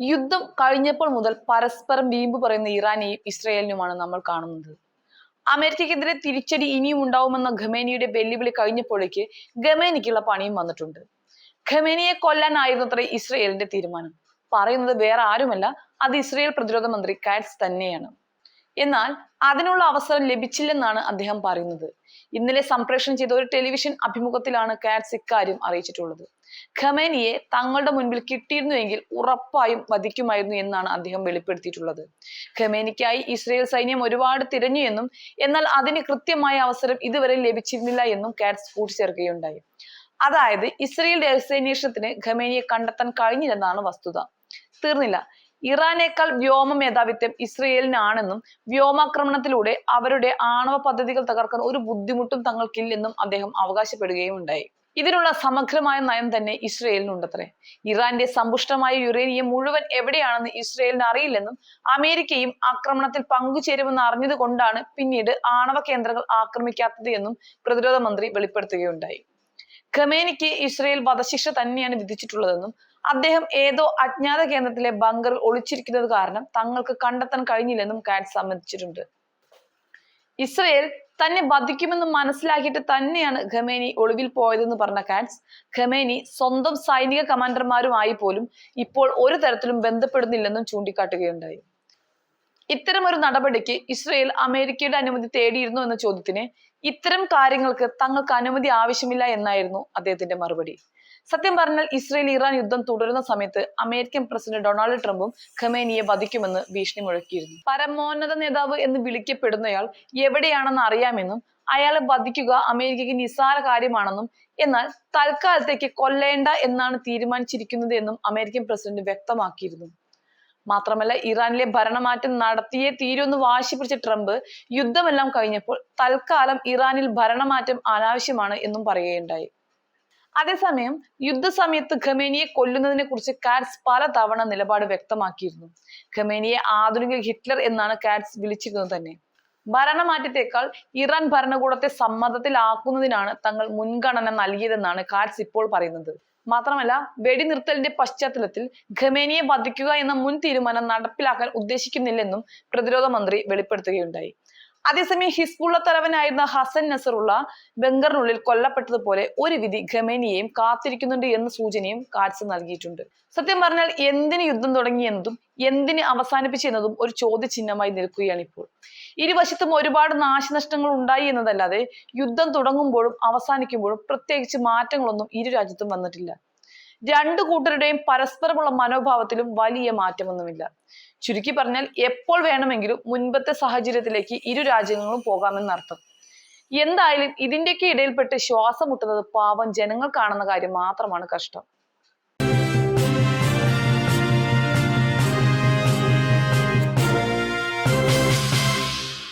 യുദ്ധം കഴിഞ്ഞപ്പോൾ മുതൽ പരസ്പരം വീമ്പ് പറയുന്ന ഇറാനെയും ഇസ്രയേലിനുമാണ് നമ്മൾ കാണുന്നത്. അമേരിക്കക്കെതിരെ തിരിച്ചടി ഇനിയും ഉണ്ടാവുമെന്ന ഖമേനിയുടെ വെല്ലുവിളി കഴിഞ്ഞപ്പോഴേക്ക് ഖമേനിക്കുള്ള പണിയും വന്നിട്ടുണ്ട്. ഖമേനിയെ കൊല്ലാനായിരുന്നത്ര ഇസ്രയേലിന്റെ തീരുമാനം. പറയുന്നത് വേറെ ആരുമല്ല അത് ഇസ്രയേൽ പ്രതിരോധ മന്ത്രി കാറ്റ്സ് തന്നെയാണ്. എന്നാൽ അതിനുള്ള അവസരം ലഭിച്ചില്ലെന്നാണ് അദ്ദേഹം പറയുന്നത്. ഇന്നലെ സംപ്രേഷണം ചെയ്ത ഒരു ടെലിവിഷൻ അഭിമുഖത്തിലാണ് കാറ്റ്സ് ഇക്കാര്യം അറിയിച്ചിട്ടുള്ളത്. ഖമേനിയെ തങ്ങളുടെ മുൻപിൽ കിട്ടിയിരുന്നുവെങ്കിൽ ഉറപ്പായും വധിക്കുമായിരുന്നു എന്നാണ് അദ്ദേഹം വെളിപ്പെടുത്തിയിട്ടുള്ളത്. ഖമേനിക്കായി ഇസ്രയേൽ സൈന്യം ഒരുപാട് തിരഞ്ഞു എന്നും എന്നാൽ അതിന് കൃത്യമായ അവസരം ഇതുവരെ ലഭിച്ചിരുന്നില്ല എന്നും കാറ്റ്സ് കൂട്ടിച്ചേർക്കുകയുണ്ടായി. അതായത് ഇസ്രയേൽ രഹസ്യാന്വേഷണത്തിന് ഖമേനിയെ കണ്ടെത്താൻ കഴിഞ്ഞില്ലെന്നാണ് വസ്തുത. തീർന്നില്ല. ഇറാനേക്കാൾ വ്യോമ മേധാവിത്വം ഇസ്രയേലിനാണെന്നും വ്യോമാക്രമണത്തിലൂടെ അവരുടെ ആണവ പദ്ധതികൾ തകർക്കാൻ ഒരു ബുദ്ധിമുട്ടും തങ്ങൾക്കില്ലെന്നും അദ്ദേഹം അവകാശപ്പെടുകയും ഉണ്ടായി ഇതിനുള്ള സമഗ്രമായ നയം തന്നെ ഇസ്രയേലിനുണ്ടത്രേ. ഇറാന്റെ സമ്പുഷ്ടമായ യുറേനിയം മുഴുവൻ എവിടെയാണെന്ന് ഇസ്രയേലിന് അറിയില്ലെന്നും അമേരിക്കയും ആക്രമണത്തിൽ പങ്കുചേരുമെന്ന് അറിഞ്ഞതുകൊണ്ടാണ് പിന്നീട് ആണവ കേന്ദ്രങ്ങൾ ആക്രമിക്കാത്തത് എന്നും പ്രതിരോധ മന്ത്രി വെളിപ്പെടുത്തുകയുണ്ടായി. ഖമേനിക്ക് ഇസ്രയേൽ വധശിക്ഷ തന്നെയാണ് വിധിച്ചിട്ടുള്ളതെന്നും അദ്ദേഹം ഏതോ അജ്ഞാത കേന്ദ്രത്തിലെ ബങ്കറിൽ ഒളിച്ചിരിക്കുന്നത് കാരണം തങ്ങൾക്ക് കണ്ടെത്താൻ കഴിഞ്ഞില്ലെന്നും കാറ്റ് സമ്മതിച്ചിട്ടുണ്ട്. ഇസ്രയേൽ തന്നെ വധിക്കുമെന്ന് മനസ്സിലാക്കിയിട്ട് തന്നെയാണ് ഖമേനി ഒളിവിൽ പോയതെന്ന് പറഞ്ഞ കാറ്റ്സ്. ഖമേനി സ്വന്തം സൈനിക കമാൻഡർമാരുമായി പോലും ഇപ്പോൾ ഒരു തരത്തിലും ബന്ധപ്പെടുന്നില്ലെന്നും ചൂണ്ടിക്കാട്ടുകയുണ്ടായി. ഇത്തരമൊരു നടപടിക്ക് ഇസ്രയേൽ അമേരിക്കയുടെ അനുമതി തേടിയിരുന്നു എന്ന ചോദ്യത്തിന് ഇത്തരം കാര്യങ്ങൾക്ക് തങ്ങൾക്ക് അനുമതി ആവശ്യമില്ല എന്നായിരുന്നു അദ്ദേഹത്തിന്റെ മറുപടി. സത്യം പറഞ്ഞാൽ ഇസ്രയേൽ ഇറാൻ യുദ്ധം തുടരുന്ന സമയത്ത് അമേരിക്കൻ പ്രസിഡന്റ് ഡൊണാൾഡ് ട്രംപും ഖമേനിയെ വധിക്കുമെന്ന് ഭീഷണി മുഴക്കിയിരുന്നു. പരമോന്നത നേതാവ് എന്ന് വിളിക്കപ്പെടുന്നയാൾ എവിടെയാണെന്ന് അറിയാമെന്നും അയാളെ വധിക്കുക അമേരിക്കയ്ക്ക് നിസ്സാര കാര്യമാണെന്നും എന്നാൽ തൽക്കാലത്തേക്ക് കൊല്ലേണ്ട എന്നാണ് തീരുമാനിച്ചിരിക്കുന്നത് എന്നും അമേരിക്കൻ പ്രസിഡന്റ് വ്യക്തമാക്കിയിരുന്നു. മാത്രമല്ല ഇറാനിലെ ഭരണമാറ്റം നടത്തിയേ തീരുമെന്ന് വാശി പിടിച്ച ട്രംപ് യുദ്ധമെല്ലാം കഴിഞ്ഞപ്പോൾ തൽക്കാലം ഇറാനിൽ ഭരണമാറ്റം അനാവശ്യമാണ് എന്നും പറയുകയുണ്ടായി. അതേസമയം യുദ്ധസമയത്ത് ഖമേനിയെ കൊല്ലുന്നതിനെ കുറിച്ച് കാറ്റ്സ് പലതവണ നിലപാട് വ്യക്തമാക്കിയിരുന്നു. ഖമേനിയെ ആധുനിക ഹിറ്റ്ലർ എന്നാണ് കാറ്റ്സ് വിളിച്ചിരുന്നത് തന്നെ. ഭരണമാറ്റത്തെക്കാൾ ഇറാൻ ഭരണകൂടത്തെ സമ്മതത്തിലാക്കുന്നതിനാണ് തങ്ങൾ മുൻഗണന നൽകിയതെന്നാണ് കാറ്റ്സ് ഇപ്പോൾ പറയുന്നത്. മാത്രമല്ല വെടിനിർത്തലിന്റെ പശ്ചാത്തലത്തിൽ ഖമേനിയെ വധിക്കുക എന്ന മുൻ തീരുമാനം നടപ്പിലാക്കാൻ ഉദ്ദേശിക്കുന്നില്ലെന്നും പ്രതിരോധ മന്ത്രി വെളിപ്പെടുത്തുകയുണ്ടായി. അതേസമയം ഹിസ്ബുള്ള തലവനായിരുന്ന ഹസൻ നസറുള്ള ബംഗറിനുള്ളിൽ കൊല്ലപ്പെട്ടതുപോലെ ഒരു വിധി ഖമേനിയെയും കാത്തിരിക്കുന്നുണ്ട് എന്ന സൂചനയും കാറ്റ്സ് നൽകിയിട്ടുണ്ട്. സത്യം പറഞ്ഞാൽ എന്തിന് യുദ്ധം തുടങ്ങി എന്നതും എന്തിന് അവസാനിപ്പിച്ചു എന്നതും ഒരു ചോദ്യചിഹ്നമായി നിൽക്കുകയാണ് ഇപ്പോൾ ഇരുവശത്തും ഒരുപാട് നാശനഷ്ടങ്ങൾ ഉണ്ടായി എന്നതല്ലാതെ യുദ്ധം തുടങ്ങുമ്പോഴും അവസാനിക്കുമ്പോഴും പ്രത്യേകിച്ച് മാറ്റങ്ങളൊന്നും ഇരു രാജ്യത്തും വന്നിട്ടില്ല. രണ്ടു കൂട്ടരുടെയും പരസ്പരമുള്ള മനോഭാവത്തിലും വലിയ മാറ്റമൊന്നുമില്ല. ചുരുക്കി പറഞ്ഞാൽ എപ്പോൾ വേണമെങ്കിലും മുൻപത്തെ സാഹചര്യത്തിലേക്ക് ഇരു രാജ്യങ്ങളും പോകാമെന്നർത്ഥം എന്തായാലും ഇതിന്റെയൊക്കെ ഇടയിൽപ്പെട്ട് ശ്വാസം മുട്ടുന്നത് പാവം ജനങ്ങൾ കാണുന്ന കാര്യം മാത്രമാണ് കഷ്ടം.